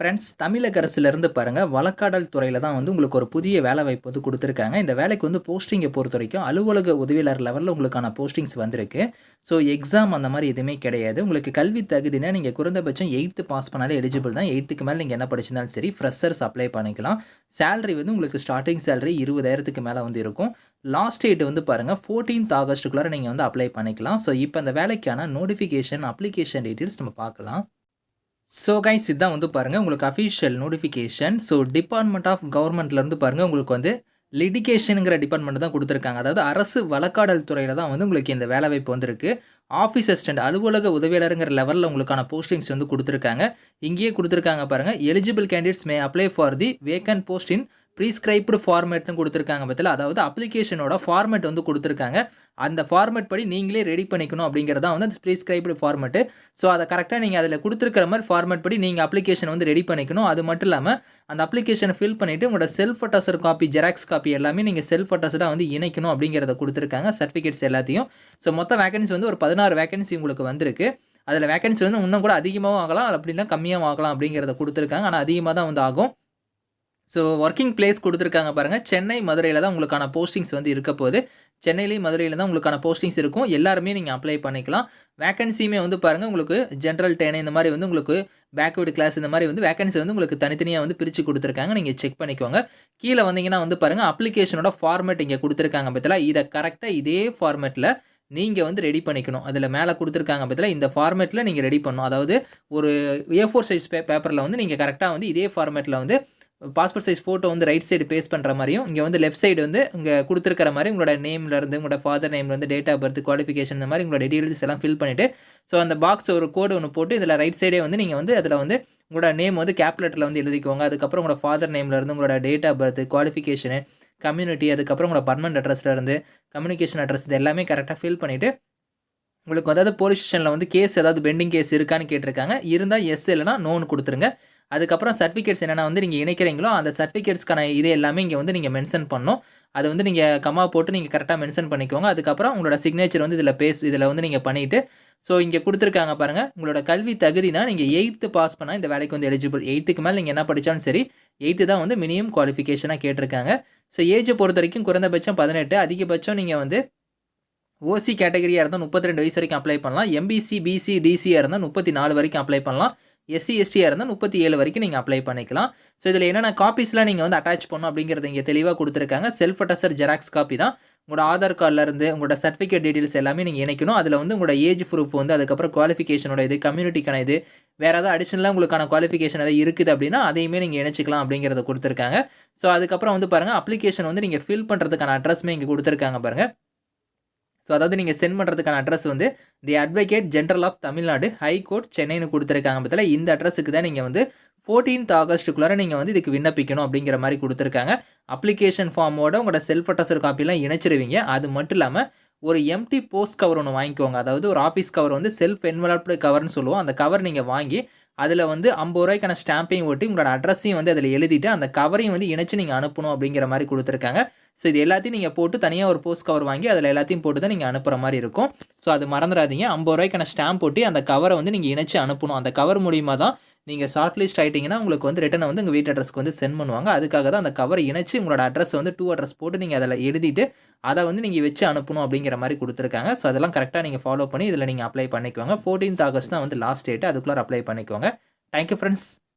Friends தமிழக அரசுலேருந்து பாருங்கள் வழக்காடல் துறையில் தான் வந்து உங்களுக்கு ஒரு புதிய வேலை வாய்ப்பு வந்து கொடுத்துருக்காங்க. இந்த வேலைக்கு வந்து போஸ்டிங்கை பொறுத்த வரைக்கும் அலுவலக உதவியாளர் லெவலில் உங்களுக்கான போஸ்டிங்ஸ் வந்திருக்கு. ஸோ எக்ஸாம் அந்த மாதிரி எதுவுமே கிடையாது. உங்களுக்கு கல்வி தகுதினா நீங்கள் குறைந்தபட்சம் எயித்து பாஸ் பண்ணாலே எலிஜிபிள் தான். எயித்துக்கு மேலே நீங்கள் என்ன படிச்சிருந்தாலும் சரி ஃப்ரெஷர்ஸ் அப்ளை பண்ணிக்கலாம். சேலரி வந்து உங்களுக்கு ஸ்டார்டிங் சேலரி இருபதாயிரத்துக்கு மேலே வந்து இருக்கும். லாஸ்ட் டேட் வந்து பாருங்கள் ஃபோர்டீன்த் ஆகஸ்ட்டுக்குள்ளார நீங்கள் வந்து அப்ளை பண்ணிக்கலாம். ஸோ இப்போ அந்த வேலைக்கான நோட்டிஃபிகேஷன் அப்ளிகேஷன் டீட்டெயில்ஸ் நம்ம பார்க்கலாம். ஸோ கைஸ் இதான் வந்து பாருங்கள் உங்களுக்கு official notification so department of கவர்மெண்ட்லேருந்து பாருங்கள் உங்களுக்கு வந்து லிடிகேஷனுங்கிற டிபார்ட்மெண்ட் தான் கொடுத்துருக்காங்க. அதாவது அரசு வழக்காடல் துறையில் தான் வந்து உங்களுக்கு இந்த வேலை வாய்ப்பு வந்திருக்கு. ஆஃபீஸ் அசிஸ்டன்ட் அலுவலக உதவியாளருங்கிற லெவலில் உங்களுக்கான போஸ்டிங்ஸ் வந்து கொடுத்துருக்காங்க. இங்கேயே கொடுத்துருக்காங்க பாருங்கள் eligible candidates may apply for the vacant post in prescribed ஃபார்மேட்னு கொடுத்துருக்காங்க பற்றில அதாவது அப்ளிகேஷனோட ஃபார்மேட் வந்து கொடுத்துருக்காங்க. அந்த ஃபார்மேட் படி நீங்களே ரெடி பண்ணிக்கணும் அப்படிங்கிறது தான் வந்து அந்த ப்ரீஸ்கிரைப்டு ஃபார்மேட்டு ஸோ அதை கரெக்டாக நீங்கள் அதில் கொடுத்துருக்கிற மாதிரி ஃபார்மேட் படி நீங்கள் அப்ளிகேஷன் வந்து ரெடி பண்ணிக்கணும். அது மட்டும் இல்லாமல் அந்த அப்ளிகேஷனை ஃபில் பண்ணிவிட்டு உங்களோட self attested copy xerox copy எல்லாமே நீங்கள் செல்ஃப் அட்டாசடாக வந்து இணைக்கணும் அப்படிங்கிறத கொடுத்துருக்காங்க. சர்டிஃபிகேட்ஸ் எல்லாத்தையும். ஸோ மொத்த வேகன்சி வந்து ஒரு பதினாறு வேகன்சி உங்களுக்கு வந்திருக்கு. அதில் வேகன்சி வந்து இன்னும் கூட அதிகமாகவும் ஆகலாம் அப்படின்னா கம்மியாகவும் ஆகலாம் அப்படிங்கிறத கொடுத்துருக்காங்க. ஆனால் அதிகமாக தான் வந்து ஆகும். ஸோ ஒர்க்கிங் பிளேஸ் கொடுத்துருக்காங்க பாருங்கள் சென்னை மதுரையில் தான் உங்களுக்கான போஸ்டிங்ஸ் வந்து இருக்க போகுது. சென்னையிலேயும் மதுரையில் தான் உங்களுக்கான போஸ்டிங்ஸ் இருக்கும். எல்லாருமே நீங்கள் அப்ளை பண்ணிக்கலாம். வேகன்சியுமே வந்து பாருங்கள் உங்களுக்கு ஜென்ரல் டேனு இந்த மாதிரி வந்து உங்களுக்கு பேக்வேர்டு கிளாஸ் இந்த மாதிரி வந்து வேகன்சி வந்து உங்களுக்கு தனித்தனியாக வந்து பிரித்து கொடுத்துருக்காங்க. நீங்கள் செக் பண்ணிக்கோங்க. கீழே வந்தீங்கன்னா வந்து பாருங்கள் அப்ளிகேஷனோட ஃபார்மேட் இங்கே கொடுத்துருக்காங்க பற்றில இதை கரெக்டாக இதே ஃபார்மேட்டில் நீங்கள் வந்து ரெடி பண்ணிக்கணும். அதில் மேலே கொடுத்துருக்காங்க பற்றில இந்த ஃபார்மேட்டில் நீங்கள் ரெடி பண்ணணும். அதாவது ஒரு ஏ ஃபோர் சைஸ் பே பேப்பரில் வந்து நீங்கள் கரெக்டாக வந்து இதே ஃபார்மேட்டில் வந்து பாஸ்போர்ட் சைஸ் ஃபோட்டோ வந்து ரைட் சைடு பேஸ்ட் பண்ணுற மாதிரியும் இங்கே வந்து லெஃப்ட் சைடு வந்து இங்கே கொடுத்துருக்கிற மாதிரி உங்களோட நேம்லேருந்து உங்களோட ஃபாதர் நேம்லேருந்து டேட் ஆஃப் பர்த் குவாலிஃபிகேஷன் இந்த மாதிரி உங்களோட டீடைல்ஸ் எல்லாம் ஃபில் பண்ணிவிட்டு ஸோ அந்த பாக்ஸ் ஒரு கோடு ஒன்று போட்டு இதில் ரைட் சைடே வந்து நீங்கள் வந்து அதில் வந்து உங்களோட நேம் வந்து கேப்லெட்டில் வந்து எழுதிக்கோங்க. அதுக்கப்புறம் உங்களோட ஃபாதர் நேம்லேருந்து உங்களோட date of birth qualification community அதுக்கப்புறம் உங்களோட பர்மனெண்ட் அட்ரஸ்லேருந்து கம்யூனிகேஷன் அட்ரஸ் இது எல்லாமே கரெக்டாக ஃபில் பண்ணிவிட்டு உங்களுக்கு அதாவது போலீஸ் ஸ்டேஷனில் வந்து கேஸ் ஏதாவது பெண்டிங் கேஸ் இருக்கான்னு கேட்டிருக்காங்க. இருந்தால் எஸ் இல்லைனா நோன்னு கொடுத்துருங்க. அதுக்கப்புறம் சர்டிஃபிகேட்ஸ் என்னென்ன வந்து நீங்கள் இணைக்கிறீங்களோ அந்த சர்டிஃபிகேட்ஸ்க்கான இது எல்லாமே இங்கே வந்து நீங்கள் மென்ஷன் பண்ணணும். அது வந்து நீங்கள் கம்மா போட்டு நீங்கள் கரெக்டாக மென்ஷன் பண்ணிக்கோங்க. அதுக்கப்புறம் உங்களோட சிக்னேச்சர் வந்து இதில் பேஸ் இதில் வந்து நீங்கள் பண்ணிவிட்டு ஸோ இங்கே கொடுத்துருக்காங்க பாருங்கள் உங்களோட கல்வி தகுதினா நீங்கள் எயித்து பாஸ் பண்ணால் இந்த வேலைக்கு வந்து எலிஜிபிள் எயித்துக்கு மேலே நீங்கள் என்ன படித்தாலும் சரி எயித்து தான் வந்து மினிமம் குவாலிஃபிகேஷனாக கேட்டிருக்காங்க. ஸோ ஏஜை பொறுத்த வரைக்கும் குறைந்தபட்சம் பதினெட்டு அதிகபட்சம் நீங்கள் வந்து ஓசி கேட்டகரியாக இருந்தால் முப்பத்தி ரெண்டு வயசு வரைக்கும் அப்ளை பண்ணலாம். எம்பிசி பிசி டிசியாக இருந்தால் முப்பத்தி நாலு வரைக்கும் அப்ளை பண்ணலாம். எஸ்சி எஸ்டியாக இருந்தால் முப்பத்தி ஏழு வரைக்கும் நீங்கள் அப்ளை பண்ணிக்கலாம். ஸோ இதில் என்னென்ன காப்பீஸ்லாம் நீங்கள் வந்து அட்டாச் பண்ணணும் அப்படிங்கிறது இங்கே தெளிவாக கொடுத்துருக்காங்க. செல்ஃப் அட்டசர் ஜெராக்ஸ் காப்பி தான். உங்களோட ஆதார் கார்டிலேருந்து உங்களோட சர்டிஃபிகேட் டீட்டெயில்ஸ் எல்லாமே நீங்கள் இணைக்கணும். அதில் வந்து உங்களோட ஏஜ் ப்ரூஃப் வந்து அதுக்கப்புறம் குவாலிஃபிகேஷனோட இது கம்யூனிட்டிக்கான இது வேறு ஏதாவது அடிஷனலாக உங்களுக்கான குவாலிஃபிகேஷன் எதாவது இருக்குது அப்படின்னா அதையுமே நீங்கள் இணைச்சிக்கலாம் அப்படிங்கிறத கொடுத்துருக்காங்க. ஸோ அதுக்கப்புறம் வந்து பாருங்கள் அப்ளிகேஷன் வந்து நீங்கள் ஃபில் பண்ணுறதுக்கான அட்ரஸ்மே இங்கே கொடுத்துருக்காங்க பாருங்கள் ஸோ அதாவது நீங்கள் சென்ட் பண்ணுறதுக்கான அட்ரஸ் வந்து the advocate general of Tamil Nadu high court சென்னைன்னு கொடுத்துருக்காங்க பற்றில இந்த அட்ரஸுக்கு தான் நீங்கள் வந்து ஃபோர்டீன்த் ஆகஸ்ட்டுக்குள்ளார நீங்கள் வந்து இதுக்கு விண்ணப்பிக்கணும் அப்படிங்கிற மாதிரி கொடுத்துருக்காங்க. அப்ளிகேஷன் ஃபார்மோட உங்களோட செல்ஃப் அட்டஸ்டர் காப்பிலாம் இணைச்சிருவீங்க. அது மட்டும் இல்லாமல் ஒரு எம்டி போஸ்ட் கவர் ஒன்று வாங்கிக்கோங்க. அதாவது ஒரு ஆஃபீஸ் கவர் வந்து செல்ஃப் என்வலப்டு கவர்னு சொல்லுவோம். அந்த கவர் நீங்கள் வாங்கி அதில் வந்து ஐம்பது ரூபாய்க்கான ஸ்டாம்பையும் ஓட்டி உங்களோட அட்ரஸையும் வந்து அதில் எழுதிட்டு அந்த கவரையும் வந்து இணைச்சு நீங்கள் அனுப்பணும் அப்படிங்கிற மாதிரி கொடுத்துருக்காங்க. ஸோ இது எல்லாத்தையும் நீங்கள் போட்டு தனியாக ஒரு போஸ்ட் கவர் வாங்கி அதில் எல்லாத்தையும் போட்டு தான் நீங்கள் அனுப்புகிற மாதிரி இருக்கும். ஸோ அது மறந்துடாதீங்க. ஐம்பது ரூபாய்க்கான ஸ்டாம்ப் போட்டு அந்த கவரை வந்து நீங்கள் இணைச்சி அனுப்பணும். அந்த கவர் மூலியமாக தான் நீங்கள் ஷார்ட் லிஸ்ட் ஆகிட்டிங்கன்னா உங்களுக்கு வந்து ரிட்டனை வந்து உங்கள் வீட்டு அட்ரஸ்க்கு வந்து சென்ட் பண்ணுவாங்க. அதுக்காக தான் அந்த கவரை இணைச்சி உங்களோட அட்ரஸ் வந்து டூ அட்ரஸ் போட்டு நீங்கள் அதில் எழுதிட்டு அதை வந்து நீங்கள் வச்சு அனுப்பணும் அப்படிங்கிற மாதிரி கொடுத்துருக்காங்க. ஸோ அதெல்லாம் கரெக்டாக நீங்கள் ஃபாலோ பண்ணி இதில் நீங்கள் அப்ளை பண்ணிக்குவாங்க ஃபோர்டீன்த் ஆகஸ்ட் தான் வந்து லாஸ்ட் டேட்டு அதுக்குள்ளே அப்ளை பண்ணிக்கோங்க. Thank you friends